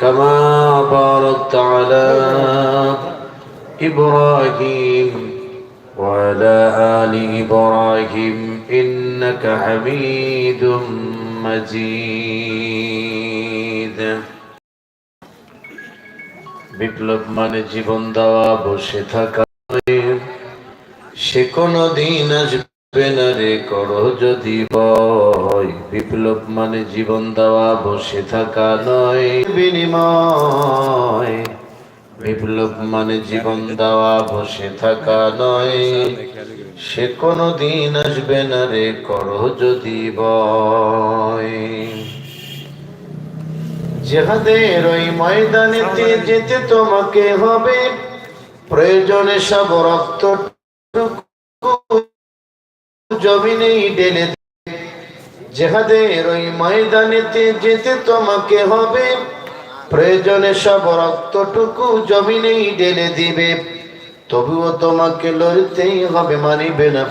كما باركت على إبراهيم وعلى آل إبراهيم إنك حميد مجيد বিপ্লব মানে জীবন দেওয়া বসে থাকা নয়। সে কোনো দিন আসবে না রে করো যদি বয় বিপ্লব মানে জীবন দেওয়া বসে থাকা নয়। বিনিময়। বিপ্লব মানে জীবন দেওয়া বসে থাকা নয়। সে কোনো দিন আসবে না রে করো যদি বয় জেহাদের ওই ময়দানেতে যেতে তোমাকে হবে। প্রয়োজনে সব রক্ত জমিনেই দে। জেহাদের ওই ময়দানেতে যেতে তোমাকে হবে। প্রয়োজনে সব রক্তটুকু জমিনেই ঢেলে দিবে। তবুও তোমাকে লড়তেই হবে, মানিবে না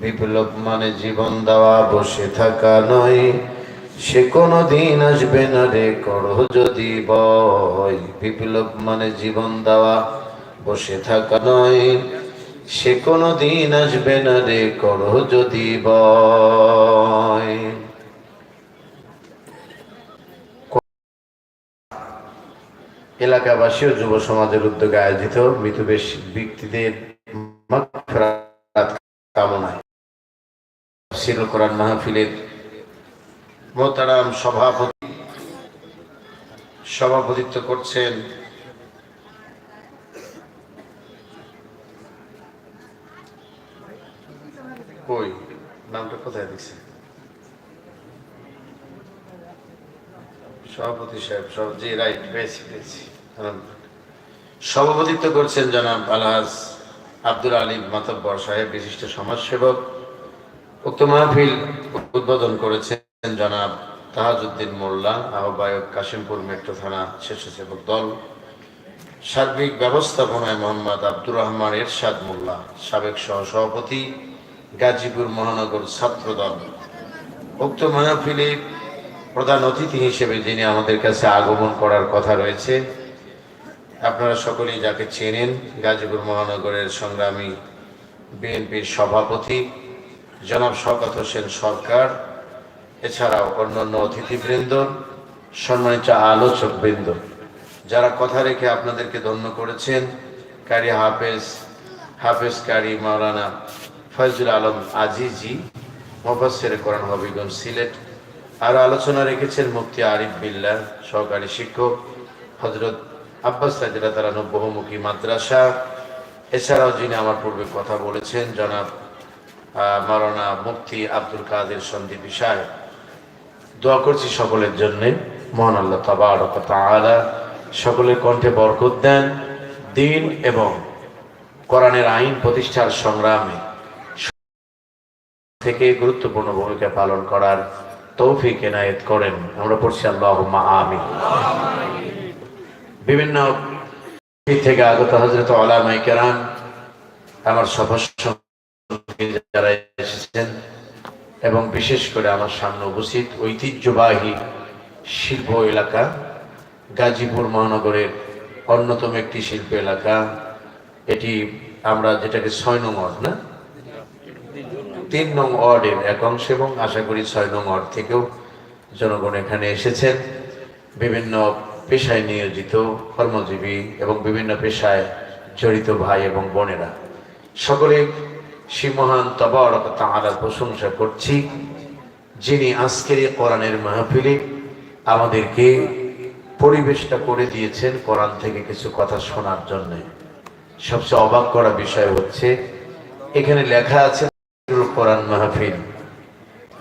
বিপ্লব মানে জীবন দেওয়া, বসে থাকা নয়। সে কোনো দিন আসবে না রে, করো যদি বয় বিপ্লব মানে জীবন দেওয়া, বসে থাকা নয়। সে কোনো দিন আসবে না রে করো যদি বয়। এলাকাবাসী ও যুব সমাজের উদ্যোগে আয়োজিত মৃতবেশ ব্যক্তিদের কামনায় কোরআন মাহফিলের মোহতারাম সভাপতি সভাপতিত্ব করছেন কই? নামটা কোথায় দিচ্ছে সভাপতি সাহেব, সব জি, রাইট, পেয়েছি পেয়েছি। সভাপতিত্ব করছেন জনাব আলহাজ আব্দুল আলী মাতব্বর সাহেব, বিশিষ্ট সমাজসেবক। উক্ত মাহফিল উদ্বোধন করেছেন জনাব তাহাজউদ্দিন মোল্লা, আহ্বায়ক কাশিমপুর মেট্রো থানা স্বেচ্ছাসেবক দল। সার্বিক ব্যবস্থাপনায় মোহাম্মদ আব্দুর রহমান এরশাদ মোল্লা, সাবেক সহসভাপতি। গাজীপুর মহানগর ছাত্র দল উক্ত মাহফিলে প্রধান অতিথি হিসেবে যিনি আমাদের কাছে আগমন করার কথা রয়েছে, আপনারা সকলেই যাকে চেনেন, গাজীপুর মহানগরের সংগ্রামী বিএনপির সভাপতি জনাব শওকত হোসেন সরকার, এছাড়াও অন্যান্য অতিথিবৃন্দ, সম্মানিত আলোচক বৃন্দ যারা কথা রেখে আপনাদেরকে ধন্য করেছেন, কারি হাফেজ হাফেজ কারি মাওলানা ফয়জুল আলম আজিজি মোফাসের কোরআন হবিগঞ্জ সিলেট। আর আলোচনা রেখেছেন মুফতি আরিফ বিল্লাহ, সহকারী শিক্ষক হজরত আব্বাস রাজিরা তারা বহুমুখী মাদ্রাসা। এছাড়াও যিনি আমার পূর্বে কথা বলেছেন, জনাব মাওলানা মুফতি আব্দুল কাদের সন্দীপ সাহেব। দোয়া করছি সকলের জন্যে। মহান আল্লাহ তাবারক তাআলা সকলের কণ্ঠে বরকত দেন। দিন এবং কোরআনের আইন প্রতিষ্ঠার সংগ্রামে থেকে গুরুত্বপূর্ণ ভূমিকা পালন করার তৌফিক এনায়েত করেন। আমরা পড়ছি আল্লাহ আমি বিভিন্ন থেকে আগত হজরত আলামাই কেরাম, আমার সদস্য যারা এসেছেন এবং বিশেষ করে আমার সামনে উপস্থিত ঐতিহ্যবাহী শিল্প এলাকা, গাজীপুর মহানগরের অন্যতম একটি শিল্প এলাকা। এটি আমরা যেটাকে ছয় নং ওয়ার্ড না? তিন নং ওয়ার্ডের এক অংশ এবং আশা করি ছয় নং ওয়ার্ড থেকেও জনগণ এখানে এসেছেন। বিভিন্ন পেশায় নিয়োজিত কর্মজীবী এবং বিভিন্ন পেশায় জড়িত ভাই এবং বোনেরা। সকলে সে মহান তবরক তাআলার প্রশংসা করছি, যিনি আজকের এই কোরআনের মাহফিলে আমাদেরকে পরিবেশটা করে দিয়েছেন কোরআন থেকে কিছু কথা শোনার জন্যে। সবচেয়ে অবাক করা বিষয় হচ্ছে, এখানে লেখা আছে কোরআন মাহফিল।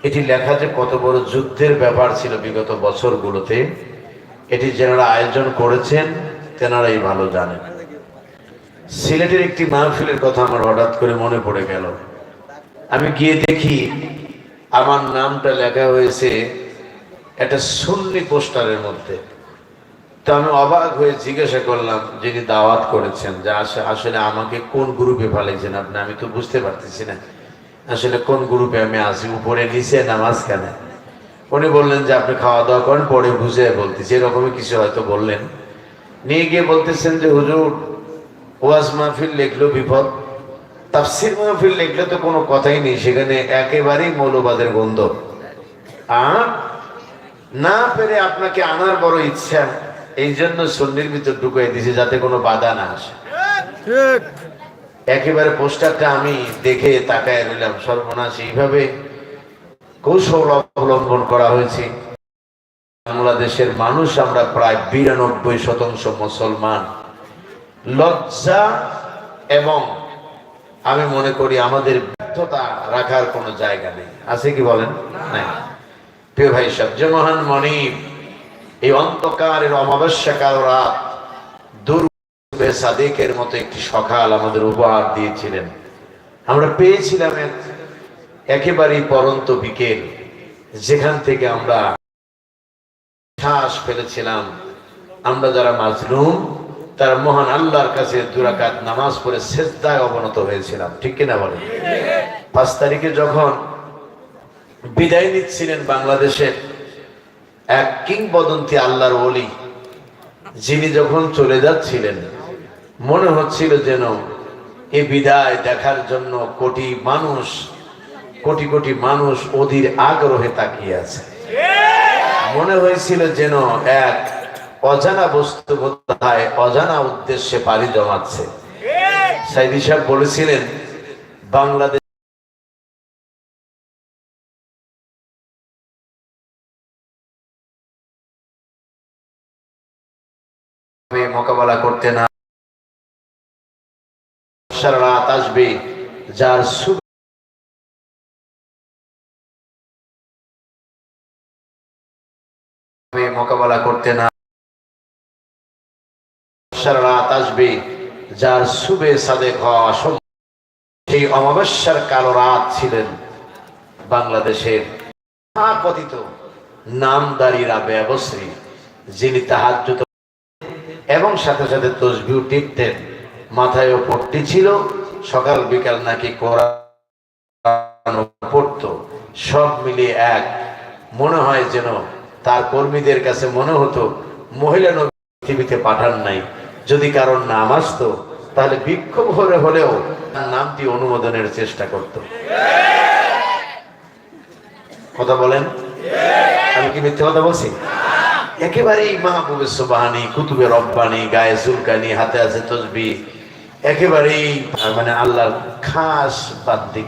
এটি লেখা যে কত বড় যুদ্ধের ব্যাপার ছিল বিগত বছরগুলোতে, এটি যারা আয়োজন করেছেন, তেনারাই ভালো জানেন। সিলেটের একটি মাহফিলের কথা আমার হঠাৎ করে মনে পড়ে গেল। আমি গিয়ে দেখি আমার নামটা লেখা হয়েছে একটা সুন্নি পোস্টারের মধ্যে। তো আমি অবাক হয়ে জিজ্ঞাসা করলাম, যিনি দাওয়াত করেছেন, যে আসলে আমাকে কোন গ্রুপে ফেলেছেন আপনি? আমি তো বুঝতে পারতেছি না। আসলে কোন গ্রুপে আমি আসি উপরে, নিচে না মাঝখানে উনি বললেন যে আপনি খাওয়া দাওয়া করেন, পরে বুঝে বলতেছি। এরকমই কিছু হয়তো বললেন। নিয়ে গিয়ে বলতেছেন যে, হুজুর, ওয়াজ মাহফিল লিখলো, বিপদ। তাফসির মাহফিল লিখলে তো কোনো কথাই নেই, সেখানে একেবারেই মৌলবাদের গন্ধ। না পেরে আপনাকে আনার বড় ইচ্ছা এই জন্য সন্নির ভিতর ঢুকিয়ে দিয়েছে যাতে কোনো বাধা না আসে। ঠিক। একেবারে পোস্টারটা আমি দেখে তাকায় রইলাম সর্বনাশ। এইভাবে কৌশল অবলম্বন করা হয়েছে। বাংলাদেশের মানুষ আমরা প্রায় বিরানব্বই শতাংশ মুসলমান। লজ্জা এবং আমি মনে করি আমাদের ব্যর্থতা রাখার কোনো জায়গা নেই। আছে কি বলেন? নাই। প্রিয় ভাই সব যে মহান মনিব, এই অন্ধকারের অমাবস্যা কাল রাত সাদেকের মতো একটি সকাল আমাদের উপহার দিয়েছিলেন। আমরা পেয়েছিলাম এক একেবারেই পরন্ত বিকেল, যেখান থেকে আমরা শ্বাস ফেলেছিলাম। আমরা যারা মাজলুম, তারা মহান আল্লাহর কাছে দুরাকাত নামাজ পড়ে সেজদায় অবনত হয়েছিলাম, ঠিক কিনা বলে পাঁচ তারিখে যখন বিদায় নিচ্ছিলেন বাংলাদেশের এক কিংবদন্তি আল্লাহর ওলি, যিনি যখন চলে যাচ্ছিলেন মনে হচ্ছিল যেন এ বিদায় দেখার জন্য কোটি মানুষ, কোটি কোটি মানুষ অধীর আগ্রহে তাকিয়ে আছে। মনে হয়েছিল যেন এক অজানা বস্তু কোথায়, অজানা উদ্দেশ্যে পাড়ি জমাচ্ছে। সাইদি সাহেব বলেছিলেন, বাংলাদেশ মোকাবেলা করতে না সারা রাত আসবে, যার মোকাবেলা করতে না রাত আসবে, যার সুবে হওয়া সেই অমাবস্যার কালো রাত ছিলেন বাংলাদেশের কথিত নামদারি রাবে অবশ্রী যিনি তাহার এবং সাথে সাথে তসবিও টিপতেন। মাথায়ও পট্টি ছিল, সকাল, বিকাল নাকি কোরআন পড়তো, সব মিলিয়ে এক। মনে হয় যেন তার কর্মীদের কাছে মনে হতো, মহিলা নবী পৃথিবীতে পাঠান নাই। যদি কারোর নাম আসতো, তাহলে বিক্ষোভ হলে হলেও তার নামটি অনুমোদনের চেষ্টা করত। কথা বলেন? আমি কি মিথ্যে কথা বলছি? একেবারেই মাহবুবে সুবাহানি, কুতুবে রব্বানি, গায়ে সুলকানি হাতে আছে তসবি একেবারেই মানে আল্লাহর খাস বাদ বাদ্যিক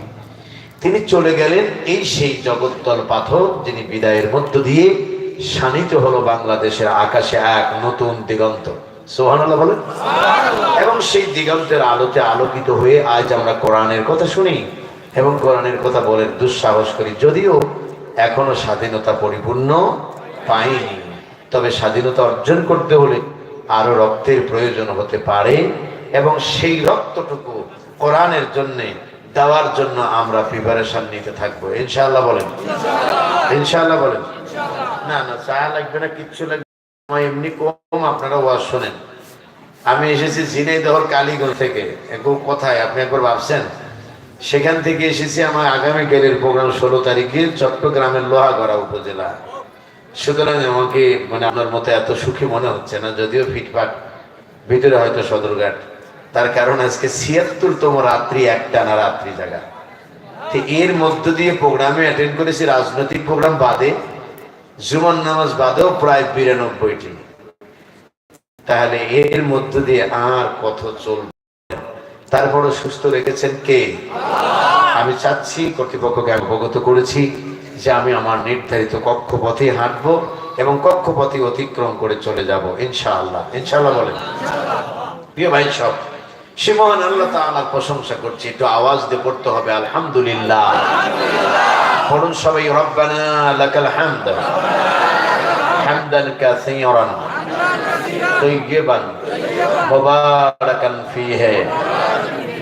তিনি চলে গেলেন এই সেই জগদ্দল পাথর যিনি বিদায়ের মধ্য দিয়ে শানিত হলো বাংলাদেশের আকাশে এক নতুন দিগন্ত। সোহানাল্লাহ বলেন। এবং সেই দিগন্তের আলোতে আলোকিত হয়ে আজ আমরা কোরআনের কথা শুনি এবং কোরআনের কথা বলে দুঃসাহস করি। যদিও এখনও স্বাধীনতা পরিপূর্ণ পাইনি। তবে স্বাধীনতা অর্জন করতে হলে আরও রক্তের প্রয়োজন হতে পারে। এবং সেই রক্তটুকু কোরআনের জন্য দেওয়ার জন্য আমরা প্রিপারেশন নিতে থাকব। ইনশাআল্লাহ বলেন। ইনশাআল্লাহ। বলেন। না না চা লাগবে না কিচ্ছু লাগবে। সময় এমনি কম আপনারা ওয়াজ শোনেন। আমি এসেছি ঝিনাইদহর কালীগঞ্জ থেকে। একদম কোথায় আপনি একবার ভাবছেন? সেখান থেকে এসেছি আমার আগামীকালের প্রোগ্রাম ষোলো তারিখে চট্টগ্রামের লোহাগড়া উপজেলা। সুতরাং আমাকে মানে আপনার মতো এত সুখী মনে হচ্ছে না যদিও ফিটফাট। ভিতরে হয়তো সদরঘাট। তার কারণ আজকে ছিয়াত্তরতম রাত্রি একটা না রাত্রি জায়গা এর মধ্য দিয়ে প্রোগ্রামে অ্যাটেন্ড করেছি, রাজনৈতিক প্রোগ্রাম বাদে জুমান নামাজ বাদেও প্রায় বিরানব্বইটি। তাহলে এর মধ্য দিয়ে আর কত চলবে? তারপরও সুস্থ রেখেছেন কে? আমি চাচ্ছি, কর্তৃপক্ষকে অবগত করেছি যে আমি আমার নির্ধারিত কক্ষপথে হাঁটবো এবং কক্ষপথে অতিক্রম করে চলে যাব, ইনশাআল্লাহ। ইনশাআল্লাহ বলেন। প্রিয় ভাই সব সে মহান আল্লাহ তাআলার প্রশংসা করছি। একটু আওয়াজ দিয়ে পড়তে হবে, আলহামদুলিল্লাহ। পড়ুন সবাই, রব্বানা লাকাল হামদ। হামদান কাসীরান। তৈয়বান মুবারাকান ফিহে।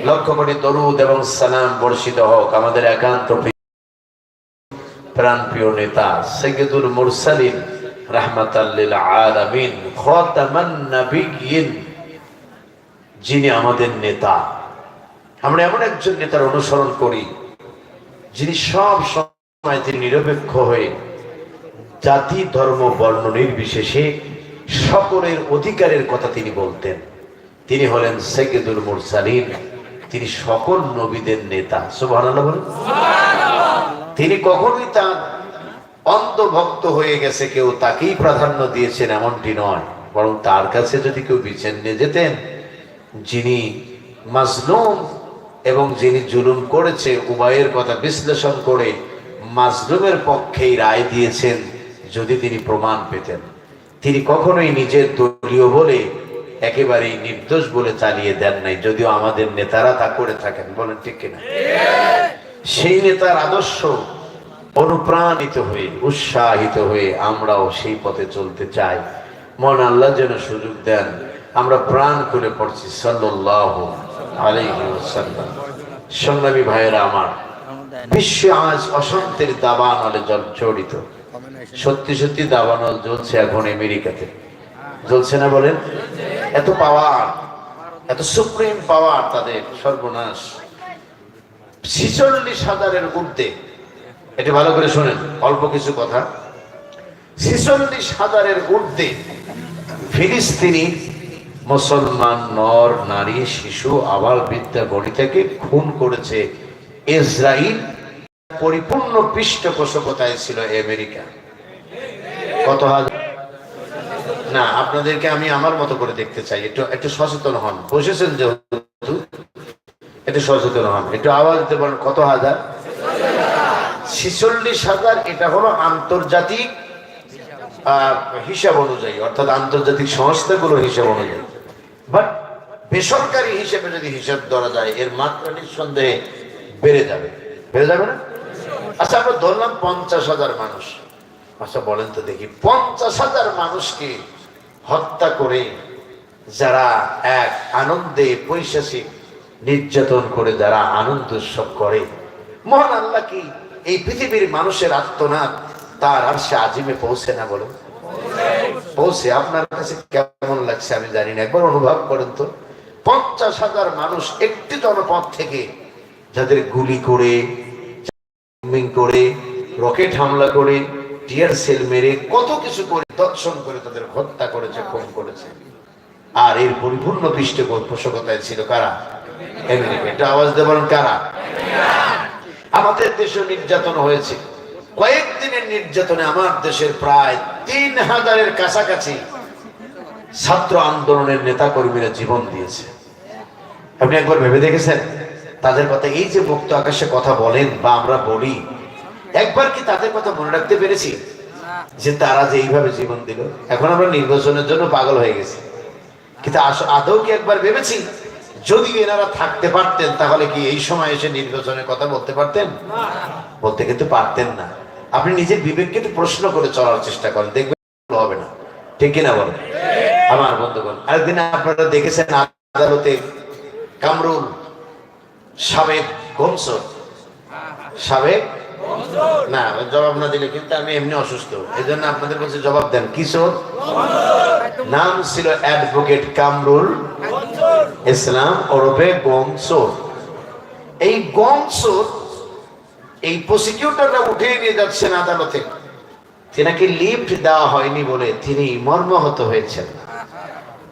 লক্ষ কোটি দরুদ এবং সালাম বর্ষিত হোক আমাদের একান্ত প্রাণপ্রিয় নেতা সৈয়দুল মুরসালিন রাহমাতাল্লিল আলামিন, খাতামান নাবিয়িন যিনি আমাদের নেতা। আমরা এমন একজন নেতার অনুসরণ করি যিনি সব সময় তিনি নিরপেক্ষ হয়ে জাতি ধর্ম বর্ণ নির্বিশেষে সকলের অধিকারের কথা তিনি বলতেন। তিনি হলেন সৈয়দুল মুরসালিন। তিনি সকল নবীদের নেতা। বলেন। তিনি কখনোই তার অন্ধভক্ত হয়ে গেছে কেউ তাকেই প্রাধান্য দিয়েছেন এমনটি নয়। বরং তার কাছে যদি কেউ বিচার নিয়ে যেতেন যিনি মাজলুম এবং যিনি জুলুম করেছে, উভয়ের কথা বিশ্লেষণ করে মাজলুমের পক্ষেই রায় দিয়েছেন যদি তিনি প্রমাণ পেতেন। তিনি কখনোই নিজের দলীয় বলে একেবারেই নির্দোষ বলে চালিয়ে দেন নাই, যদিও আমাদের নেতারা তা করে থাকেন। বলেন ঠিক কিনা? সেই নেতার আদর্শ অনুপ্রাণিত হয়ে, উৎসাহিত হয়ে আমরাও সেই পথে চলতে চাই। মন আল্লাহ যেন সুযোগ দেন আমরা প্রাণ খুলে পড়ছি সাল্লাহ ভাইয়েরা আমার, বিশ্বে আজ অশান্তির দাবানলে জড়িত। সত্যি সত্যি দাবানল জ্বলছে এখন আমেরিকাতে। জ্বলছে না বলেন? এত পাওয়ার, এত সুপ্রিম পাওয়ার তাদের সর্বনাশ। ছিচল্লিশ হাজারের ঊর্ধ্বে, এটা ভালো করে শোনেন, অল্প কিছু কথা। ছিচল্লিশ হাজারের ঊর্ধ্বে ফিলিস্তিনি মুসলমান নর, নারী, শিশু, আবাল বিদ্যা গণিতাকে খুন করেছে ইসরায়েল পরিপূর্ণ পৃষ্ঠপোষকতায় ছিল আমেরিকা। কত হাজার না, আপনাদেরকে আমি আমার মতো করে দেখতে চাই। একটু একটু সচেতন হন। বসেছেন যেহেতু, একটু সচেতন হন। একটু আওয়াজ দিতে পারেন। কত হাজার? ছিচল্লিশ হাজার, এটা হলো আন্তর্জাতিক হিসাব অনুযায়ী, অর্থাৎ আন্তর্জাতিক সংস্থাগুলো হিসাব অনুযায়ী। বাট বেসরকারি হিসেবে যদি হিসাব ধরা যায়, এর মাত্রা নিঃসন্দেহে বেড়ে যাবে। বেড়ে যাবে না? আচ্ছা আমরা ধরলাম পঞ্চাশ হাজার মানুষ। আচ্ছা বলেন তো দেখি, পঞ্চাশ হাজার মানুষকে হত্যা করে যারা এক আনন্দে পৈশাচিক নির্যাতন করে, যারা আনন্দ উৎসব করে। মহান আল্লাহ কি এই পৃথিবীর মানুষের আত্মনাদ তার আর সে আজিমে পৌঁছে না বলো পৌঁছে আপনার কাছে কেমন লাগছে আমি জানি না। একবার অনুভব করেন তো। পঞ্চাশ হাজার মানুষ একটি জনপদ থেকে যাদের গুলি করে করে রকেট হামলা করে টিয়ার সেল মেরে, কত কিছু করে দর্শন করে তাদের হত্যা করেছে, খুন করেছে। আর এর পরিপূর্ণ পৃষ্ঠপোষকতায় ছিল কারা? আমেরিকা এটা আওয়াজ দেবেন কারা? আমাদের দেশে নির্যাতন হয়েছে। কয়েকদিনের নির্যাতনে আমার দেশের প্রায় তিন হাজারের কাছাকাছি ছাত্র আন্দোলনের নেতা কর্মীরা জীবন দিয়েছে। আপনি একবার ভেবে দেখেছেন? তাদের কথা এই যে মুক্ত আকাশে কথা বলেন বা আমরা বলি, একবার কি তাদের কথা মনে রাখতে পেরেছি? যে তারা যে এইভাবে জীবন দিল। এখন আমরা নির্বাচনের জন্য পাগল হয়ে গেছি। কিন্তু আদৌ কি একবার ভেবেছি? যদি এনারা থাকতে পারতেন, তাহলে কি এই সময় এসে নির্বাচনের কথা বলতে পারতেন? বলতে কিন্তু পারতেন না। আপনি নিজের বিবেককে একটু প্রশ্ন করে চলার চেষ্টা করেন দেখবেন হবে না। ঠিক কিনা বলেন? আমার বন্ধুগণ আরেকদিন আপনারা দেখেছেন আদালতে কামরুল সাবেক গমসর সাবেক না জবাব না দিলে কিন্তু আমি এমনি অসুস্থ। এই জন্য আপনাদের কাছে জবাব দেন কিশোর নাম ছিল অ্যাডভোকেট কামরুল ইসলাম ওরফে গমসোর এই গমসোর এই প্রসিকিউটররা উঠিয়ে নিয়ে যাচ্ছেন আদালতে। তেনাকে লিফট দেওয়া হয়নি বলে তিনি মর্মাহত হয়েছেন।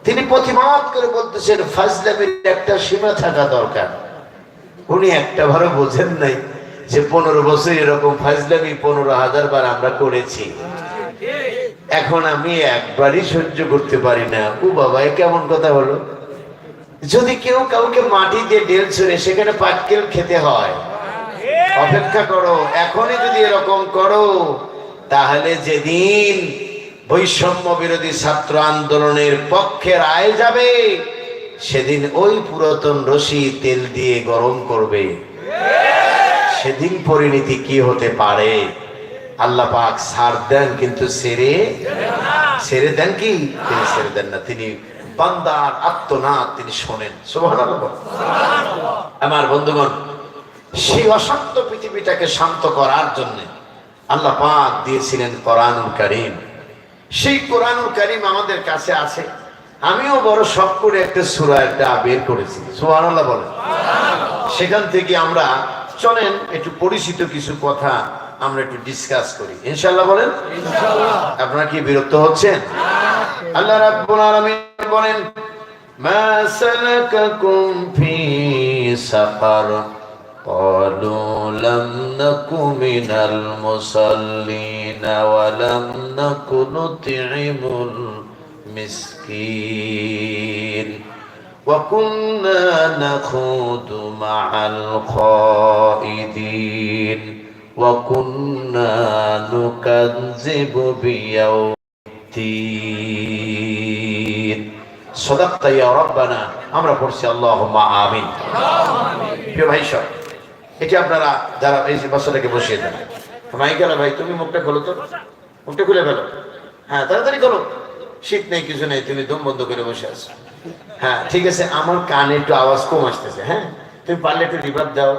তিনি প্রতিবাদ করে বলতেছেন, ফাজলামের একটা সীমা থাকা দরকার। উনি একটা ভালো বোঝেন নাই যে পনেরো বছর এরকম ফাজলামি পনেরো হাজার বার আমরা করেছি। এখন আমি একবারই সহ্য করতে পারি না। ও বাবা কেমন কথা হলো? যদি কেউ কাউকে মাটি দিয়ে ডেল ছড়ে সেখানে পাটকেল খেতে হয় অপেক্ষা করো, এখনই যদি এরকম করো, তাহলে যেদিন বৈষম্য বিরোধী ছাত্র আন্দোলনের পক্ষে রায় যাবে, সেদিন ওই পুরাতন রশি তেল দিয়ে গরম করবে। সেদিন পরিণতি কি হতে পারে? আল্লাহ পাক সার দেন কিন্তু সেরে ছেড়ে দেন কি? তিনি ছেড়ে দেন না, তিনি বান্দার আত্মনাথ তিনি শোনেন। সুবহানাল্লাহ। আমার বন্ধুগণ সেই অশান্ত পৃথিবীটাকে শান্ত করার জন্য আল্লাহ পাক দিয়েছিলেন কোরআনুল কারীম। সেই কোরআনুল কারীম আমাদের কাছে আছে। আমিও বড় শখ করে একটা সূরা একটা বের করেছি। সুবহানাল্লাহ বলেন। সেখান থেকে আমরা চলেন একটু পরিচিত কিছু কথা আমরা একটু ডিসকাস করি। ইনশাআল্লাহ বলেন? আপনারা কি বিরক্ত হচ্ছেন? আল্লাহ রাব্বুল আলামিন বলেন মা সালাকাকুম ফি সাকার। قالوا لم نك من المصلين ولم نك نطعم المسكين وكنا نخوض مع الخائدين وكنا نكذب بيوم الدين صدقت يا ربنا আমরা পড়ছি আল্লাহুম্মা আমিন প্রিয় ভাই সব এটি আপনারা যারা এই বাচ্চাটাকে বসিয়ে দেন। মাইকেলা ভাই, তুমি মুখটা খোলো তো। মুখটা খুলে ফেলো। হ্যাঁ তাড়াতাড়ি করো। শীত নেই, কিছু নেই, তুমি দম বন্ধ করে বসে আছো। হ্যাঁ ঠিক আছে, আমার কানে একটু আওয়াজ কম আসতেছে হ্যাঁ? তুমি পারলে একটু রিভার দাও,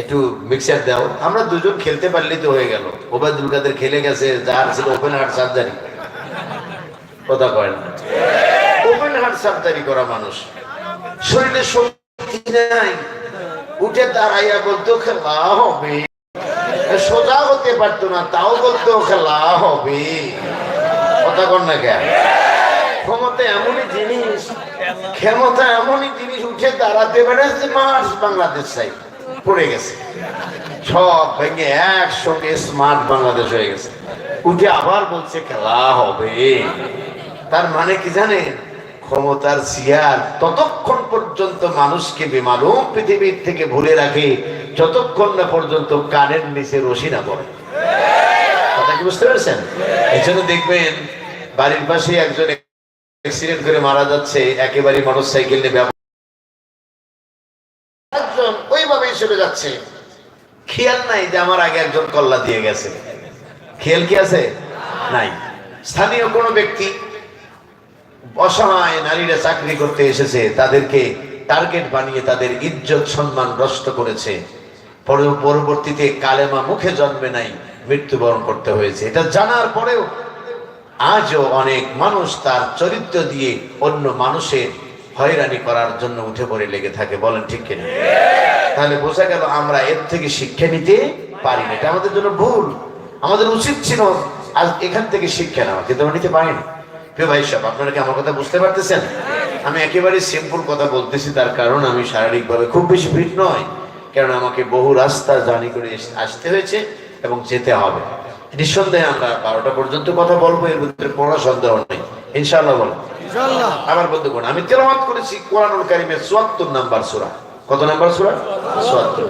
একটু মিক্সার দাও। আমরা দুজন খেলতে পারলেই তো হয়ে গেল। ওবায়দুল কাদের খেলে গেছে, যার ছিল ওপেন হার্ট সার্জারি কথা কয় না। ওপেন হার্ট সার্জারি করা মানুষ। শরীরে শক্তি নাই। উঠে দাঁড়াইয়া বলতো, খেলা হবে। সোজা হতে পারতো না, তাও বলতো, খেলা হবে। কথা কর না কেন? ক্ষমতা এমনই জিনিস, ক্ষমতা এমনই জিনিস, উঠে দাঁড়াতে পারে যে মাস বাংলাদেশ চাই পড়ে গেছে। সব ভেঙে একসঙ্গে স্মার্ট বাংলাদেশ হয়ে গেছে। উঠে আবার বলছে, খেলা হবে। তার মানে কি জানেন? ক্ষমতার সিয়ার ততক্ষণ পর্যন্ত মানুষকে বেমালুম পৃথিবীর থেকে ভুলে রাখে, যতক্ষণ না পর্যন্ত কানের নিচে রশি না পড়ে। কথা কি বুঝতে পারছেন? এই জন্য দেখবেন, বাড়ির পাশে একজন অ্যাক্সিডেন্ট করে মারা যাচ্ছে, একেবারে মোটর সাইকেল নিয়ে একজন ওইভাবেই চলে যাচ্ছে। খেয়াল নাই যে আমার আগে একজন কল্লা দিয়ে গেছে। খেয়াল কি আছে? নাই। স্থানীয় কোনো ব্যক্তি অসহায় নারীরা চাকরি করতে এসেছে, তাদেরকে টার্গেট বানিয়ে তাদের ইজ্জত সম্মান নষ্ট করেছে। পর- পরবর্তীতে কালেমা মুখে জন্মে নাই, মৃত্যুবরণ করতে হয়েছে। এটা জানার পরেও আজও অনেক মানুষ তার চরিত্র দিয়ে অন্য মানুষের হয়রানি করার জন্য উঠে পড়ে লেগে থাকে। বলেন ঠিক কিনা? তাহলে বোঝা গেল আমরা এর থেকে শিক্ষা নিতে পারি না। এটা আমাদের জন্য ভুল। আমাদের উচিত ছিল আজ এখান থেকে শিক্ষা নেওয়া, কিন্তু আমরা নিতে পারি না প্রিয় ভাই সাহেব আপনারা কি আমার কথা বুঝতে পারতেছেন? আমি একেবারে সিম্পল কথা বলতেছি তার কারণ আমি শারীরিকভাবে খুব বেশি ফিট নয়। কারণ আমাকে বহু রাস্তা জার্নি করে আসতে হয়েছে এবং যেতে হবে। নিঃসন্দেহে আমরা বারোটা পর্যন্ত কথা বলব এর ভিতরে কোনো সন্দেহ নেই। ইনশাআল্লাহ বলো আমার বন্ধুগণ আমি তেলাওয়াত করেছি কোরআনুল কারিমের চুয়াত্তর নাম্বার সূরা। কত নাম্বার সূরা? চুয়াত্তর।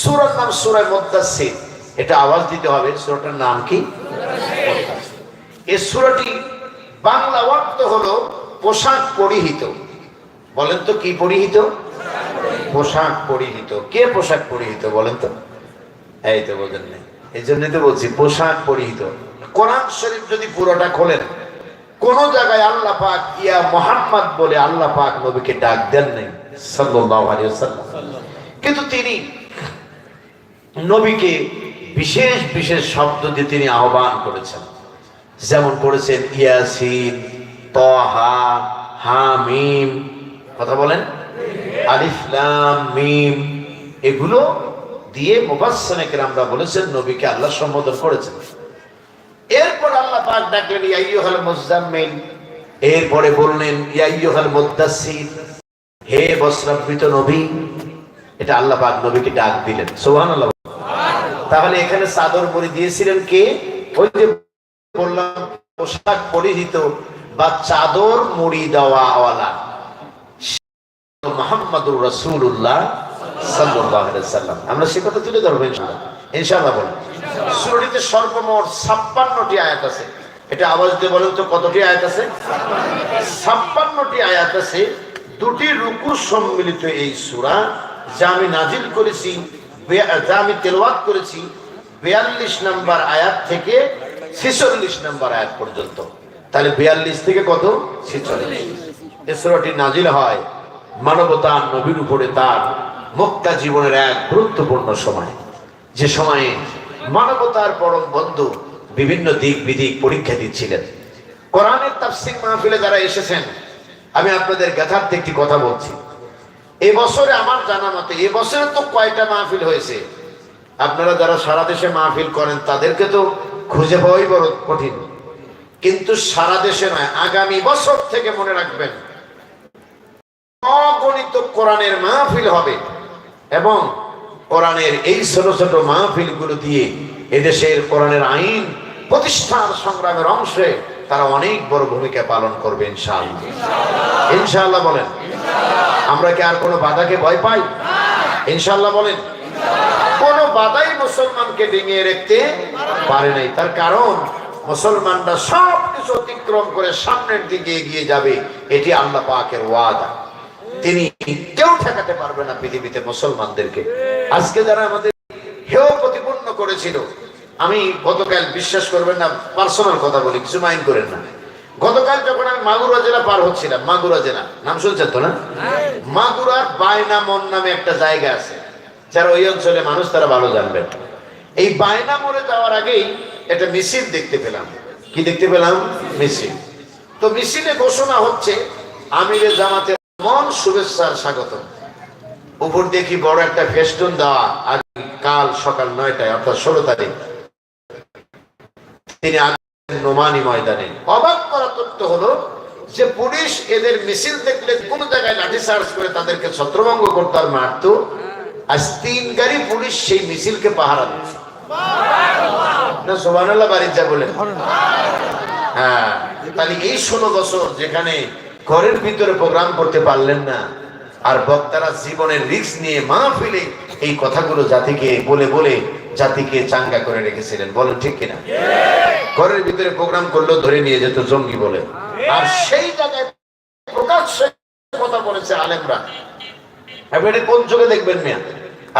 সূরার নাম সূরা মুদ্দাসসির এটা আওয়াজ দিতে হবে সূরাটার নাম কি? এই সূরাটি বাংলা অর্থ হলো পোশাক পরিহিত। বলেন তো কি পরিহিত? পোশাক পরিহিত। কে পোশাক পরিহিত বলেন তো? এই তো বোঝেন নাই। এই জন্যই তো বলছি, পোশাক পরিহিত। কোরআন শরীফ যদি পুরোটা খোলেন, কোন জায়গায় আল্লাহ পাক ইয়া মোহাম্মদ বলে আল্লাহ পাক নবীকে ডাক দেন নাই, সাল্লাল্লাহু কিন্তু তিনি নবীকে বিশেষ বিশেষ শব্দ দিয়ে তিনি আহ্বান করেছেন। যেমন করেছেন ইয়াসিন তহা হামিম, কথা বলেন? আলিফলাম মিম, এগুলো দিয়ে মুবাসসানে কেরামরা বলেছেন, নবীকে আল্লাহ সম্বোধন করেছেন। এরপর আল্লাহ পাক ডাকলেন ইয়াইয়ুহাল মুজাম্মিল এরপরে বললেন ইয়াইয়ুহাল মুদ্দাসসির হে বস্ত্রাবৃত নবী, এটা আল্লাহ পাক নবীকে ডাক দিলেন। সুবহানাল্লাহ। তাহলে এখানে চাদর পরে দিয়েছিলেন কে? ওই যে বললাম পোশাক পরিহিত বা চাদর মুড়ি দেওয়া মোহাম্মদুর সাল্লাম। আমরা সে কথা তুলে ধরবো বলুন সূরাটিতে সর্বমোট 56টি আয়াত আছে। এটা আওয়াজ দিয়ে বলেন তো কতটি আয়াত আছে? 56টি আয়াত আছে। দুটি রুকু সম্মিলিত এই সূরা যা আমি নাজিল করেছি যা আমি তেলাওয়াত করেছি 42 নম্বর আয়াত থেকে 46 নম্বর আয়াত পর্যন্ত। তাহলে বিয়াল্লিশ থেকে কত? ছেচল্লিশ। এ নাজিল হয় মানবতা নবীর উপরে তার মক্কা জীবনের এক গুরুত্বপূর্ণ সময়। যে সময়ে মানবতার পরম বন্ধু বিভিন্ন দিক বিদিক পরীক্ষা দিচ্ছিলেন। কোরআনের তাফসির মাহফিলে যারা এসেছেন, আমি আপনাদের জ্ঞাতার্থে একটি কথা বলছি। এ বছরে আমার জানা মতে, এ বছরে তো কয়টা মাহফিল হয়েছে? আপনারা যারা সারা দেশে মাহফিল করেন, তাদেরকে তো খুঁজে পাওয়াই বড় কঠিন। কিন্তু সারা দেশে নয়, আগামী বছর থেকে মনে রাখবেন, অগণিত কোরআনের মাহফিল হবে এবং কোরআনের এই ছোট ছোট মাহফিলগুলো দিয়ে এদেশের কোরআনের আইন প্রতিষ্ঠার সংগ্রামের অংশে তারা অনেক বড় ভূমিকা পালন করবে, ইনশাআল্লাহ। ইনশাআল্লাহ বলেন। আমরা কি আর কোনো বাধাকে ভয় পাই? ইনশাআল্লাহ বলেন। কোন বাধাই মুসলমানকে ডিঙিয়ে রাখতে পারে নাই। তার কারণ মুসলমানরা সব কিছু অতিক্রম করে সামনের দিকে এগিয়ে যাবে। এটি আল্লাহ পাকের ওয়াদা। তিনি কেউ ঠেকাতে পারবে না পৃথিবীতে মুসলমানদেরকে। আজকে যারা আমাদের হেয় প্রতিপন্ন করেছিল আমি গতকাল বিশ্বাস করবেন না পার্সোনাল কথা বলি কিছু মাইন্ড করেন না। গতকাল যখন আমি মাগুরা জেলা পার হচ্ছিলাম মাগুরা জেলা। নাম শুনছেন তো না? মাগুরার বাইনামন নামে একটা জায়গা আছে। যারা ওই অঞ্চলে মানুষ, তারা ভালো জানবেন। এই বায়না মোড়ে যাওয়ার আগেই একটা মিছিল দেখতে পেলাম। কি দেখতে পেলাম? মিছিল তো মিছিলে ঘোষণা হচ্ছে, আমিরে জামাতে মন শুভেচ্ছার স্বাগত উপর দেখি বড় একটা ফেস্টুন দেওয়া কাল সকাল নয়টায়, অর্থাৎ ষোলো তারিখ। তিনি নোমানি ময়দানে। অবাক করা তথ্য হলো যে পুলিশ এদের মিছিল দেখলে কোন জায়গায় লাঠি চার্জ করে তাদেরকে ছত্রভঙ্গ করতে আর মারতো। আজ তিন গাড়ি পুলিশ সেই মিছিলকে পাহারা দিচ্ছে না সোবানুল্লাহ বাড়ির যা হ্যাঁ তাহলে এই ষোলো বছর যেখানে ঘরের ভিতরে প্রোগ্রাম করতে পারলেন না, আর বক্তারা জীবনের রিস্ক নিয়ে মাহফিলে এই কথাগুলো জাতিকে বলে বলে জাতিকে চাঙ্গা করে রেখেছিলেন। বলেন, ঠিক কিনা? ঘরের ভিতরে প্রোগ্রাম করলেও ধরে নিয়ে যেত জঙ্গি বলে। আর সেই জায়গায় প্রকাশ্যে কথা বলেছে আলেমরা। এবার কোন চোখে দেখবেন মিয়া?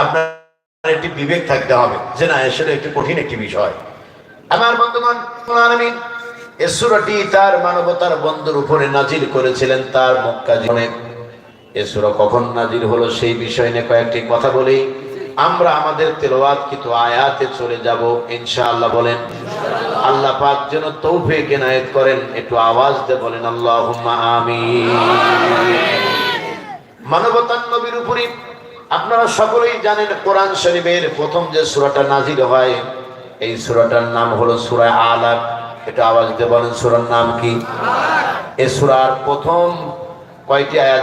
আপনার একটি বিবেক থাকতে হবে যে না আসলে একটি কঠিন একটি বিষয়। আমার বন্ধুগণ আমি এসুরাটি তার মানবতার বন্ধুর উপরে নাজিল করেছিলেন তার মক্কা জীবনে। এসুরা কখন নাজিল হলো সেই বিষয় নিয়ে কয়েকটি কথা বলি। আমরা আমাদের তেলাওয়াত কিন্তু আয়াতে চলে যাব, ইনশাআল্লাহ বলেন। আল্লাহ পাক যেন তৌফিক এনায়েত করেন, একটু আওয়াজ দিয়ে বলেন, আল্লাহুম্মা আমিন। মানবতার নবীর উপরে আপনারা সকলেই জানেন কোরআন শরীফের প্রথম যে সুরাটা নাজির হয় এই সুরাটার নাম হলো সুরা আলাক। এটা আওয়াজ দিয়ে বলেন সুরার নাম কি? এ সুরার প্রথম কয়টি আয়াত?